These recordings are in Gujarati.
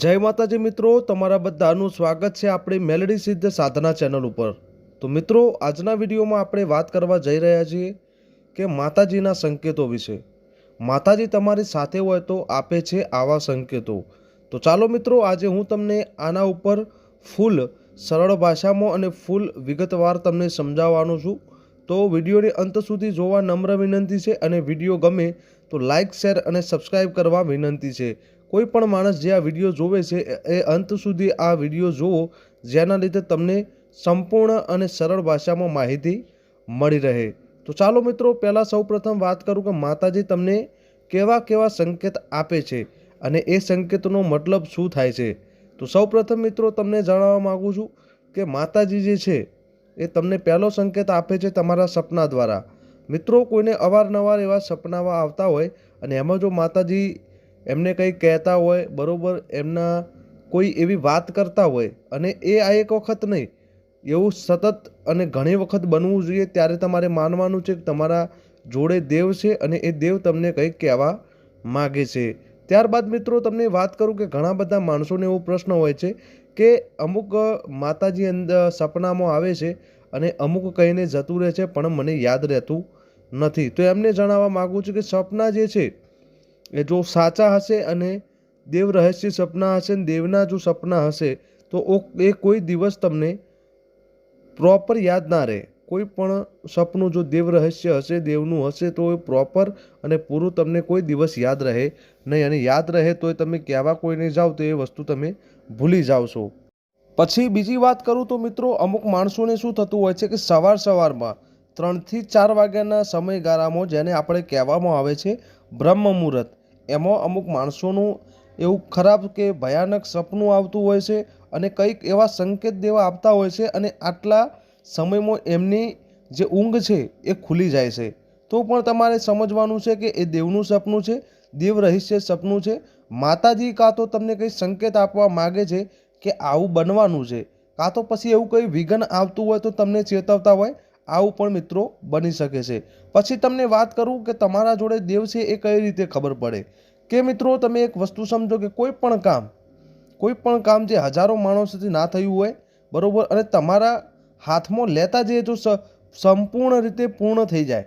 જય માતાજી મિત્રો, તમારા બધાનું સ્વાગત છે આપણી મેલડી સિદ્ધ સાધના ચેનલ ઉપર. તો મિત્રો, આજના વિડીયોમાં આપણે વાત કરવા જઈ રહ્યા છીએ કે માતાજીના સંકેતો વિશે. માતાજી તમારી સાથે હોય તો આપે છે આવા સંકેતો. તો ચાલો મિત્રો, આજે હું તમને આના ઉપર ફૂલ સરળ ભાષામાં અને ફૂલ વિગતવાર તમને સમજાવવાનો છું. તો વિડીયોને અંત સુધી જોવા નમ્ર વિનંતી છે અને વીડિયો ગમે તો લાઇક શેર અને સબસ્ક્રાઈબ કરવા વિનંતી છે. કોઈ પણ માણસ જે આ વીડિયો જોવે છે, એ- અંત સુધી આ વીડિયો જુઓ, જેના લીધે તમને સંપૂર્ણ અને સરળ ભાષામાં માહિતી મળી રહે. તો ચાલો મિત્રો, પહેલાં સૌપ્રથમ વાત કરું કે માતાજી તમને કેવા કેવા સંકેત આપે છે અને એ સંકેતનો મતલબ શું થાય છે? તો સૌપ્રથમ મિત્રો, તમને જણાવવા માગું છું કે માતાજી જે છે, એ તમને પહેલો સંકેત આપે છે તમારા સપના દ્વારા. મિત્રો, કોઈને અવારનવાર એવા સપનાવા આવતા હોય અને એમાં જો માતાજી એમને કંઈ કહેતા હોય, બરાબર, એમના કોઈ એવી વાત કરતા હોય, અને એ આ એક વખત નહીં, એવું સતત અને ઘણી વખત બનવું જોઈએ, ત્યારે તમારે માનવાનું છે કે તમારા જોડે દેવ છે અને એ દેવ તમને કંઈક કહેવા માગે છે. ત્યારબાદ મિત્રો, તમને વાત કરું કે ઘણા બધા માણસોને એવો પ્રશ્ન હોય છે કે અમુક માતાજી અંદર સપનામાં આવે છે અને અમુક કહીને જતું રહે છે, પણ મને યાદ રહેતું નથી. તો એમને જણાવવા માગું છું કે સપના જે છે એ જો સાચા હશે અને દેવ રહસ્ય સપના હશે ને દેવના જો સપના હશે, તો એ કોઈ દિવસ તમને પ્રોપર યાદ ના રહે. કોઈ પણ સપનું જો દેવ રહસ્ય હશે, દેવનું હશે, તો એ પ્રોપર અને પૂરું તમને કોઈ દિવસ યાદ રહે નહીં. અને યાદ રહે તો તમે કહેવા કોઈને જાઓ તો એ વસ્તુ તમે ભૂલી જાઓ છો. પછી બીજી વાત કરું તો મિત્રો, અમુક માણસોને શું થતું હોય છે કે સવાર સવારમાં ત્રણથી ચાર વાગ્યાના સમયગાળામાં જેને આપણે કહેવામાં આવે છે બ્રહ્મ મુહૂર્ત. એમાં અમુક માણસોનું એવું ખરાબ કે ભયાનક સપનું આવતું હોય છે અને કંઈક એવા સંકેત દેવા આપતા હોય છે અને આટલા સમયમાં એમની જે ઊંઘ છે એ ખુલી જાય છે. તો પણ તમારે સમજવાનું છે કે એ દેવનું સપનું છે, દેવ રહસ્ય સપનું છે. માતાજી કાં તો તમને કંઈ સંકેત આપવા માગે છે કે આવું બનવાનું છે? કાં તો પછી એવું કંઈ વિઘન આવતું હોય તો તમને ચેતવતા હોય? આવું પણ મિત્રો બની શકે છે. પછી તમને વાત કરું કે તમારા જોડે દેવ છે એ કઈ રીતે ખબર પડે? કે મિત્રો તમે એક વસ્તુ સમજો કે કોઈ પણ કામ, કોઈ પણ કામ જે હજારો માણસોથી ના થયું હોય, બરાબર, અને તમારા હાથમાં લેતા જઈએ સ- સંપૂર્ણ રીતે પૂર્ણ થઈ જાય.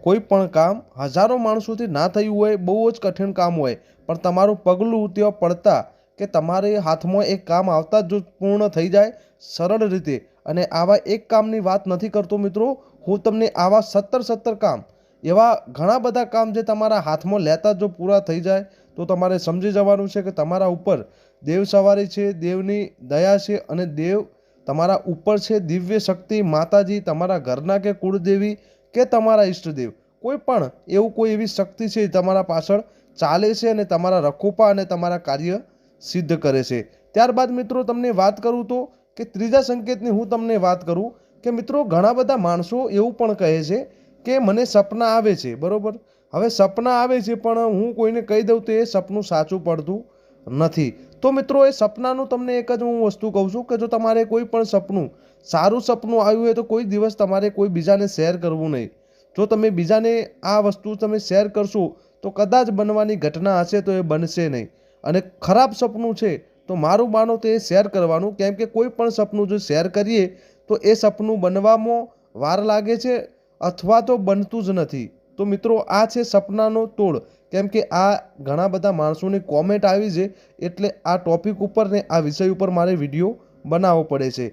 કોઈ પણ કામ હજારો માણસોથી ના થયું હોય, બહુ જ કઠિન કામ હોય, પણ તમારું પગલું ત્યાં પડતા કે તમારે હાથમાં એક કામ આવતા જો પૂર્ણ થઈ જાય સરળ રીતે. અને આવા એક કામની વાત નથી કરતો મિત્રો, હું તમને આવા સત્તર સત્તર કામ, એવા ઘણા બધા કામ જે તમારા હાથમાં લેતા જો પૂરા થઈ જાય, તો તમારે સમજી જવાનું છે કે તમારા ઉપર દેવ સવારી છે, દેવની દયા છે અને દેવ તમારા ઉપર છે દિવ્ય શક્તિ, માતાજી, તમારા ઘરના કે કુળદેવી કે તમારા ઈષ્ટદેવ. કોઈ પણ એવું કોઈ એવી શક્તિ છે તમારા પાછળ ચાલે છે અને તમારા રખોપા અને તમારા કાર્ય સિદ્ધ કરે છે. ત્યારબાદ મિત્રો તમને વાત કરું તો કે ત્રીજા સંકેતની હું તમને વાત કરું કે મિત્રો, ઘણા બધા માણસો એવું પણ કહે છે કે મને સપના આવે છે, બરાબર? હવે સપના આવે છે પણ હું કોઈને કહી દઉં તો એ સપનું સાચું પડતું નથી. તો મિત્રો, એ સપનાનું તમને એક જ હું વસ્તુ કહું છું કે જો તમારે કોઈ પણ સપનું, સારું સપનું આવ્યું હોય તો કોઈ દિવસ તમારે કોઈ બીજાને શેર કરવું નહીં. જો તમે બીજાને આ વસ્તુ તમે શેર કરશો તો કદાચ બનવાની ઘટના હશે તો એ બનશે નહીં. અને ખરાબ સપનું છે તો મારું માનો તો એ શેર કરવાનું, કેમ કે કોઈ પણ સપનું જો શેર કરીએ, તો એ સપનું બનવામાં વાર લાગે છે અથવા તો બનતું જ નથી. તો મિત્રો, આ છે સપનાનો તોડ. કેમ કે આ ઘણા બધા માણસોની કોમેન્ટ આવી છે, એટલે આ ટોપિક ઉપર ને આ વિષય ઉપર મારે વીડિયો બનાવવો પડે છે.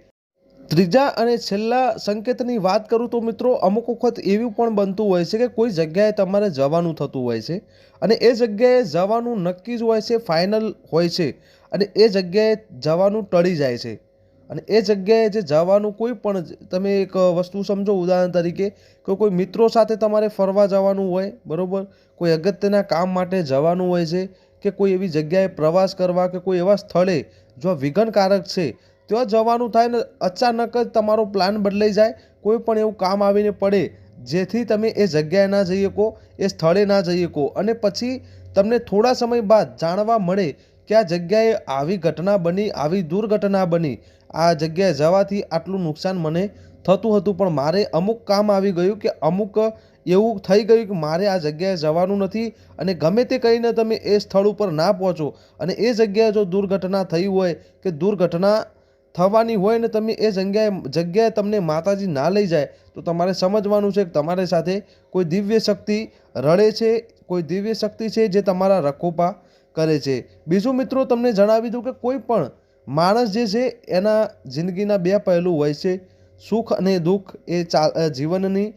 ત્રીજા અને છેલ્લા સંકેતની વાત કરું તો મિત્રો, અમુક વખત એવું પણ બનતું હોય છે કે કોઈ જગ્યાએ તમારે જવાનું થતું હોય છે અને એ જગ્યાએ જવાનું નક્કી જ હોય છે ફાઇનલ હોય છે. અને એ જગ્યાએ જવાનું ટળી જાય છે. અને એ જગ્યાએ જે જવાનું કોઈ પણ તમે એક વસ્તુ સમજો ઉદાહરણ તરીકે, કે કોઈ મિત્રો સાથે તમારે ફરવા જવાનું હોય, બરાબર? કોઈ અગત્યના કામ માટે જવાનું હોય છે, કે કોઈ એવી જગ્યાએ પ્રવાસ કરવા કે કોઈ એવા સ્થળે જો વિઘનકારક છે, ત્યાં જવાનું થાય ને અચાનક જ તમારો પ્લાન બદલાઈ જાય, કોઈ પણ એવું કામ આવીને પડે, જેથી તમે એ જગ્યાએ ના જઈ શકો, એ સ્થળે ના જઈ શકો. અને પછી તમને થોડા સમય બાદ જાણવા મળે કે જગ્યાએ આવી ઘટના બની, આવી દુર્ઘટના બની. આ જગ્યાએ જવાથી આટલું નુકસાન મને થતું હતું, પણ મારે અમુક કામ આવી ગયું કે અમુક એવું થઈ ગયું કે મારે આ જગ્યાએ જવાનું નથી અને ગમે તે કહીને તમે એ સ્થળ ઉપર ના પહોંચો અને એ જગ્યાએ જો દુર્ઘટના થઈ હોય કે દુર્ઘટના થવાની હોય ને તમે એ જગ્યાએ જગ્યાએ તમને માતાજી ના લઈ જાય, તો તમારે સમજવાનું છે કે તમારી સાથે કોઈ દિવ્ય શક્તિ રડે છે, કોઈ દિવ્ય શક્તિ છે જે તમારા રખોપા કરે છે. બીજું મિત્રો, તમને જણાવી દઉં કે કોઈ પણ માણસ જે છે, એના જિંદગીના બે પહેલું હોય છે. સુખ અને દુઃખ એ ચા જીવનની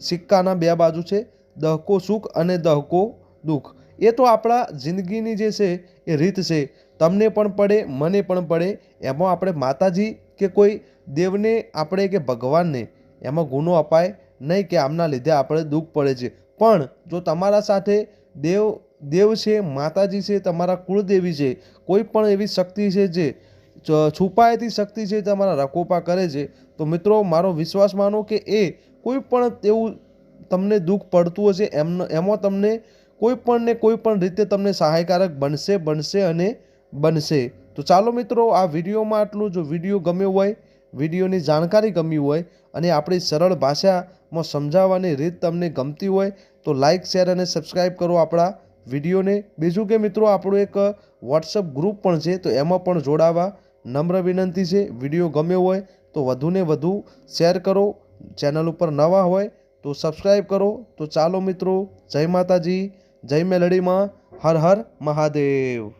સિક્કાના બે બાજુ છે. દહકો સુખ અને દહકો દુઃખ. એ તો આપણા જિંદગીની જે છે, એ રીત છે. તમને પણ પડે, મને પણ પડે. એમાં આપણે માતાજી કે કોઈ દેવને આપણે કે ભગવાનને એમાં ગુનો અપાય નહીં કે આમના લીધે આપણે દુઃખ પડે છે. પણ જો તમારા સાથે દેવ દેવ છે, માતાજી છે, તમારા કુળદેવી છે, કોઈ પણ એવી શક્તિ છે જે છુપાયેતી શક્તિ છે તમારા રકોપા કરે છે, તો મિત્રો મારો વિશ્વાસ માનો કે એ કોઈ પણ તેવું તમને દુઃખ પડતું હશે એમનો એમાં તમને કોઈ પણ ને કોઈ પણ રીતે તમને સહાયકારક બનશે બનશે અને બનશે. તો ચાલો મિત્રો, આ વિડીયોમાં આટલું. જો વીડિયો ગમ્યો હોય, વિડીયોની જાણકારી ગમી હોય અને આપણી સરળ ભાષામાં સમજાવવાની રીત તમને ગમતી હોય, તો લાઇક શેર અને સબસ્ક્રાઈબ કરો આપણા વિડીયોને બીજું કે મિત્રો આપણું એક વોટ્સઅપ ગ્રુપ પણ છે, તો એમાં પણ જોડાવા નમ્ર વિનંતી છે. વીડિયો ગમ્યો હોય તો વધુને વધુ શેર કરો. ચેનલ ઉપર નવા હોય તો સબસ્ક્રાઈબ કરો. તો ચાલો મિત્રો, જય માતાજી, જય મેલડીમાં, હર હર મહાદેવ.